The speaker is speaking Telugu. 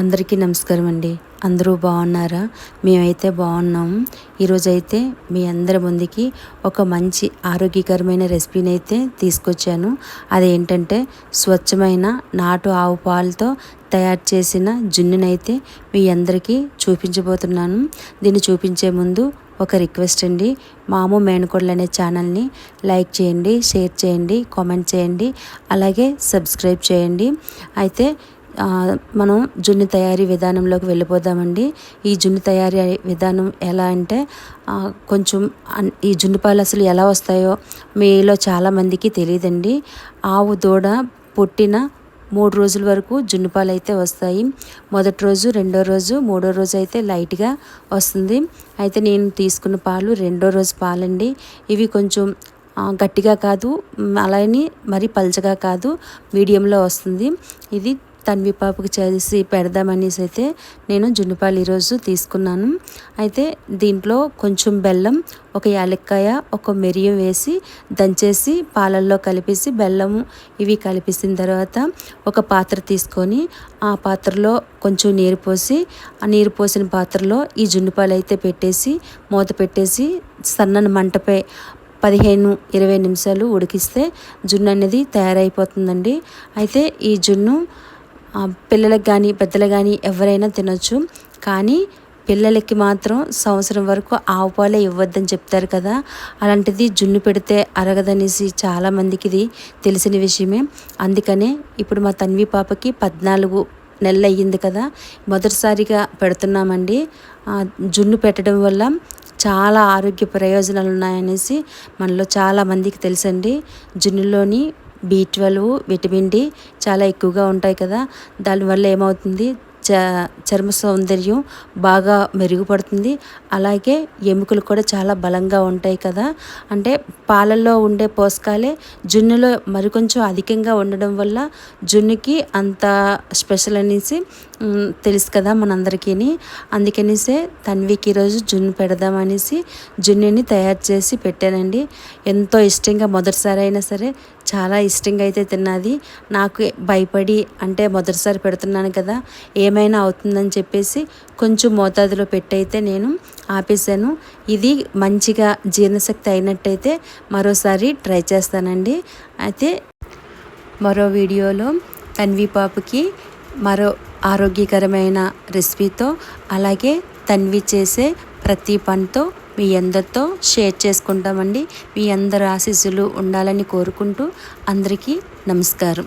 అందరికీ నమస్కారం అండి. అందరూ బాగున్నారా? మేమైతే బాగున్నాము ఈరోజైతే మీ అందరి ముందుకి ఒక మంచి ఆరోగ్యకరమైన రెసిపీని అయితే తీసుకొచ్చాను. అదేంటంటే స్వచ్ఛమైన నాటు ఆవు పాలతో తయారు చేసిన జున్నునైతే మీ అందరికీ చూపించబోతున్నాను. దీన్ని చూపించే ముందు ఒక రిక్వెస్ట్ అండి. మాము మేనకోడలు అనే ఛానల్ని లైక్ చేయండి షేర్ చేయండి కామెంట్ చేయండి అలాగే సబ్స్క్రైబ్ చేయండి. అయితే మనం జున్ను తయారీ విధానంలోకి వెళ్ళిపోదామండి. ఈ జున్ను తయారీ విధానం ఎలా అంటే కొంచెం ఈ జున్ను పాలు అసలు ఎలా వస్తాయో మీలో చాలామందికి తెలియదండి. ఆవు దూడ పుట్టిన మూడు రోజుల వరకు జున్ను పాలు అయితే వస్తాయి. మొదటి రోజు రెండో రోజు మూడో రోజు అయితే లైట్గా వస్తుంది. అయితే నేను తీసుకున్న పాలు రెండో రోజు పాలండి. ఇవి కొంచెం గట్టిగా కాదు అలానే మరి పల్చగా కాదు మీడియంలో వస్తుంది. ఇది తన్వి పాపకి చేసి పెడదామనేసి అయితే నేను జున్నుపాలు ఈరోజు తీసుకున్నాను. అయితే దీంట్లో కొంచెం బెల్లం ఒక యాలక్కాయ ఒక మెరియం వేసి దంచేసి పాలల్లో కలిపేసి బెల్లము ఇవి కలిపేసిన తర్వాత ఒక పాత్ర తీసుకొని ఆ పాత్రలో కొంచెం నీరు పోసి ఆ నీరు పోసిన పాత్రలో ఈ జున్నుపాలు అయితే పెట్టేసి మూత పెట్టేసి సన్నని మంటపై పదిహేను ఇరవై నిమిషాలు ఉడికిస్తే జున్ను అనేది తయారైపోతుందండి. అయితే ఈ జున్ను పిల్లలకు కానీ పెద్దలకు కానీ ఎవరైనా తినొచ్చు. కానీ పిల్లలకి మాత్రం సంవత్సరం వరకు ఆవు పాలే ఇవ్వద్దని చెప్తారు కదా. అలాంటిది జున్ను పెడితే అరగదనేసి చాలామందికి ఇది తెలిసిన విషయమే. అందుకనే ఇప్పుడు మా తన్వి పాపకి పద్నాలుగు నెలలు అయ్యింది కదా. మొదటిసారిగా పెడుతున్నామండి. జున్ను పెట్టడం వల్ల చాలా ఆరోగ్య ప్రయోజనాలు ఉన్నాయనేసి మనలో చాలామందికి తెలుసండి. జున్నులోని బి ట్వెల్వ్ విటమిన్ డి చాలా ఎక్కువగా ఉంటాయి కదా. దానివల్ల ఏమవుతుంది? చ చర్మ సౌందర్యం బాగా మెరుగుపడుతుంది. అలాగే ఎముకలు కూడా చాలా బలంగా ఉంటాయి కదా. అంటే పాలల్లో ఉండే పోషకాలే జున్నులో మరికొంచెం అధికంగా ఉండడం వల్ల జున్నుకి అంత స్పెషల్ అనేసి తెలుసు కదా మనందరికీ అందుకనేసే తన్వికి ఈరోజు జున్ను పెడదామనేసి జున్నుని తయారు చేసి పెట్టానండి. ఎంతో ఇష్టంగా మొదటిసారి అయినా సరే చాలా ఇష్టంగా అయితే తిన్నది. నాకు భయపడి అంటే మొదటిసారి పెడుతున్నాను కదా. ఏం ఏమైనా అవుతుందని చెప్పేసి కొంచెం మోతాదులో పెట్టయితే నేను ఆపేసాను ఇది మంచిగా జీర్ణశక్తి అయినట్టయితే మరోసారి ట్రై చేస్తానండి. అయితే మరో వీడియోలో తన్వి పాపకి మరో ఆరోగ్యకరమైన రెసిపీతో అలాగే తన్వి చేసే ప్రతి పనితో మీ అందరితో షేర్ చేసుకుంటామండి. మీ అందరు ఆశీస్సులు ఉండాలని కోరుకుంటూ అందరికీ నమస్కారం.